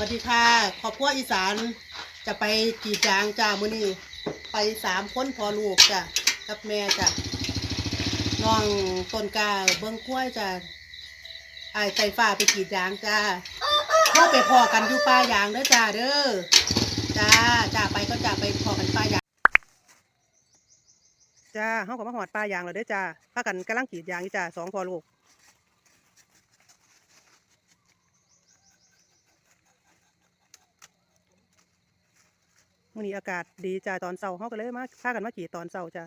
วัสดีค่ะครอบครัวอีสานจะไปกรีดยางจ้ามื้อนี้ไปสามคนพอลูกจ้ะกับแม่จ้ะน้องต้นกาเบิ้งกล้วยจ้ะไอ้ใจฟ้าไปกรีดยางจ้าเข้าไปพอกันอยู่ป่ายางเด้อจ้าเด้อจ้าจ้าไปก็จ้าไปพอกันป่ายางจ้าเฮาก็มาหอดป่ายางแล้วเด้อจ้าพากันกำลังกีดยางอยู่จ้าสองพอลูก มื่อนี้อากาศดีจ้าตอนเช้าเขาก็เลยมาพากันมาขี่ตอนเช้าจ้า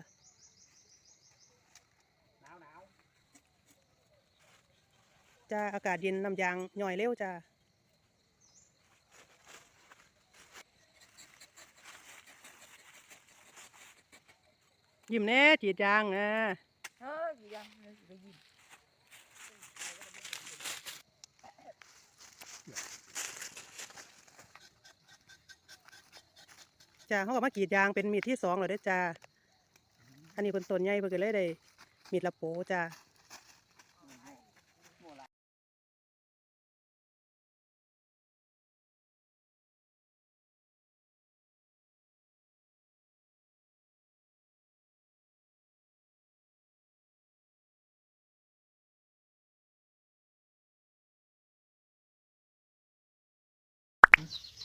จ้าอากาศเย็นน้ำยางย่อยเร็วจ้ายิ้มแน่จีดยางนะเอออยู่ยังเลยได้ยิ จ้าเขาก็มากรีดยางเป็นมีดที่สองเลยได้จ้าอันนี้เป็นต้นใหญ่เพิ่นเลยได้มีดละโปจ้า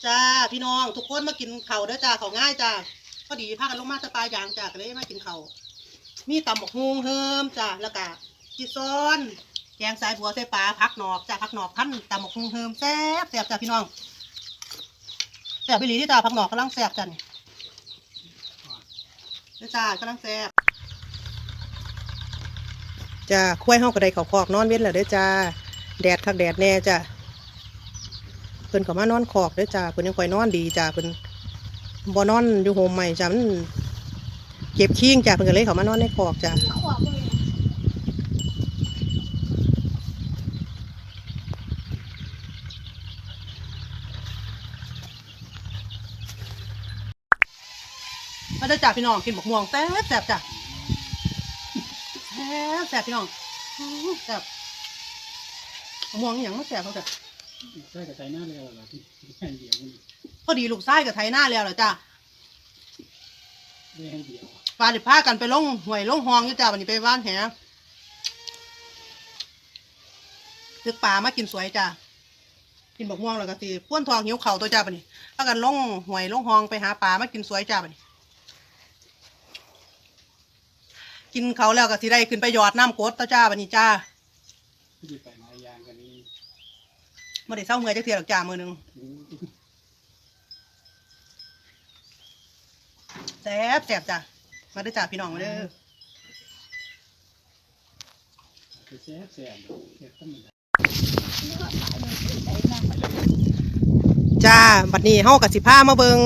จ้าพี่น้องทุกคนมากินเข้าเด้อจ้าเขาง่ายจ้าพอดีพากันลงมาสปายยางจ้าก็เลยมากินเข้ามีตำบักฮุงเฮิมจ้าแล้วก็จิซอนแกงสายบัวใส่ปลาผักหนอกจ้าผักหนอกพันตำบักฮุงเฮิมแซ่บแซ่บจ้าพี่น้องแซ่บไปหลีที่จ้าผักหนอกกำลังแซ่บจ้านี่จ้ากำลังแซ่บจ้าคุ้ยห้องกระไดเขาคอกนอนเว้นแล้วเด้อจ้าแดดคักแดดแน่จ้า เพิ่นก็มานอนขอกเด้จ้าเพิ่นยังคอยนอนดีจ้าเพิ่นบ่นอนอยู่โฮมใหม่จ้ามันเก็บขี้งจ้าเพิ่นก็เลยเขามานอนในขอกจ้ามาเด้จ้าพี่น้องกินบักม่วงแซ่บแซ่บจ้าแซ่บแซ่บพี่น้องแซ่บม่วงอย่างมันแซ่บเขาจ้ะ ใช่กับใจหน้าเลยเหรอที่แค่เดียวมันพอดีลูกชายกับไทยหน้าแล้วล่ะจ้าไม่ให้เดียวปลาดิพากันไปลงห้วยลงหองอยู่จ้าวันนี้ไปว่านแหตึกปลามากินสวยจ้ากินบักม่วงแล้วก็สิป้วนทองหิวเข่าวตัวจ้าบัดนี้พากันลงห้วยลงหองไปหาปลามากินสวยจ้าบัดนี้กินเขาวแล้วก็สิได้ขึ้นไปหยอดน้ำกรดตัวจ้าบัดนี้จ้าที่ไปมายางกันนี้ ไม่ได้เศร้าเมื่อยจักเทียหรอกจ้ามือหนึงแซ่บแซ่บจ้ามาเด้อจ้าพี่น้องมาเด้อแซ่บแซ่บแซ่บธรรมดาจ้าบัดนี้เฮากับสิพามาเบิง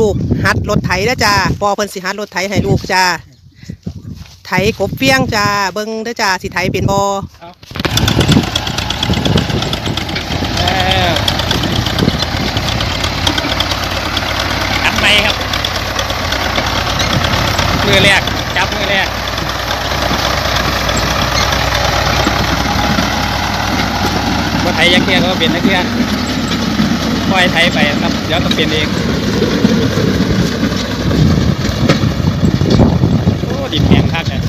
ลูกๆหัดรถไถเด้อจ้าปอเพิ่นสิหัดรถไถให้ลูกจ้าไถกบเฟี้ยงจ้าเบิงเด้อจ้าสิไถเป็นบ่แล้วจับไปครับ มือแรก จับมือแรกว่าไทยยักเกียก็เป็นนักเกียนปล่อยไทยไปครับ เดี๋ยวก็เป็นเอง โอ้ดินแข็งคักเลย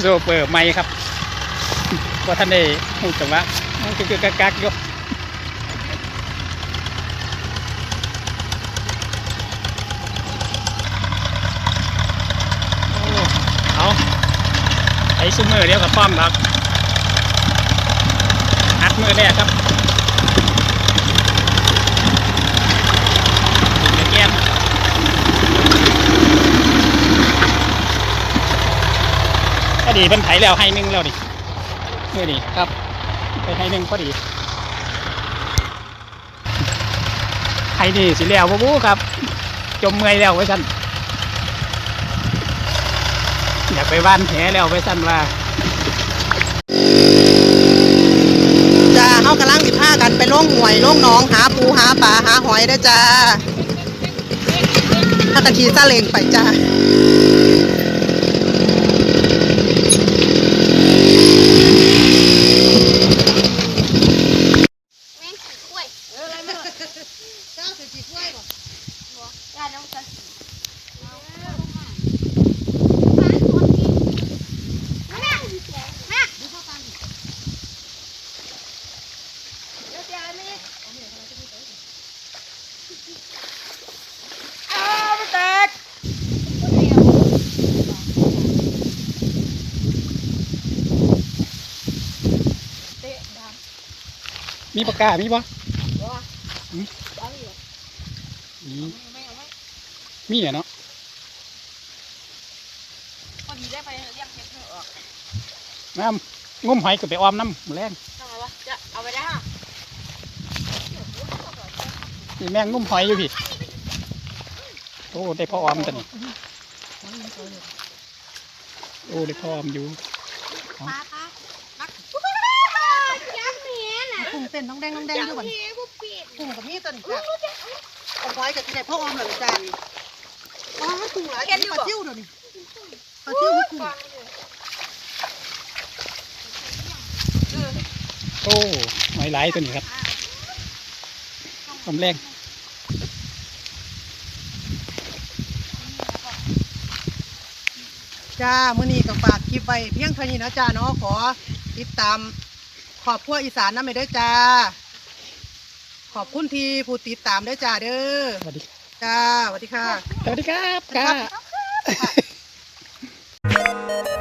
โซเปอร์ไม่ครับว่าท่านได้หูจังวะมันคือกักกักๆอยกเอาไอ้ซุ้มมือเดียวกับป้อมครับอัดมือแรกครับเดี๋ยวแก้ม ก็ ดีเป็นไถแล้วให้หนึ่งแล้วดินี่ดิครับไปให้หนึ่งพอดีให้นี่สิแล้วบู๊ครับ จมเมื่อยแล้วไว้สั่นอยากไปว่านแหแล้วไว้สั่นว่าจ้าเฮากำลังสิพากันไปลงห้วยลงหนองหาปูหาปลาหาหอยเด้อจ้าพักกันทีซาเลงไปจ้า แม่งขี้กล้วยเอออะไรไม่รู้ เจ้าสิจีกล้วยบ่ บอกยาน้องจะสีแม่แม่ดูพ่อฟังเดี๋ยวจะไม่อ้าวมันแตกเตะดัง มีปากกา มีบ่ว้าเอาอยู่มีไม่เอาไม่มีอะเนาะพอดีได้ไปเรียกเก็บเธอออกน้ำงมหอยก็ไปออมน้ำมื้อแรงทำไมวะจะเอาไปได้ฮะนี่แม่งงมหอยอยู่พี่ โอ้ ได้พ่อออมตัวนี้โอ้ ได้พ่อออมอยู่ป้าป้านักยังเมียน่ะ กุ้งเต้นน้องแดงน้องแดงด้วยบ่เมียกูปิดกุ้งกับนี่ตัวนี้จ้ะเอาไว้กับที่ไหนพ่ออมเหรอจานอ๋อกุ้งหลายปลาซิ่วเดี๋ยวนี้ปลาซิ่วมีกุ้งโอ้หอยหลายตัวนี้ครับออมแรงจ้ามื้อนี้ก็ฝากคลิปไว้เพียงเท่านี้นะจ้าเนาะขอติดตาม ขอบพัวอีสานนำไปเด้อจ้า ขอบคุณที่ผู้ติดตามเด้อจ้าเด้อสวัสดีจ้าสวัสดีค่ะ สวัสดีครับครัค่ะบ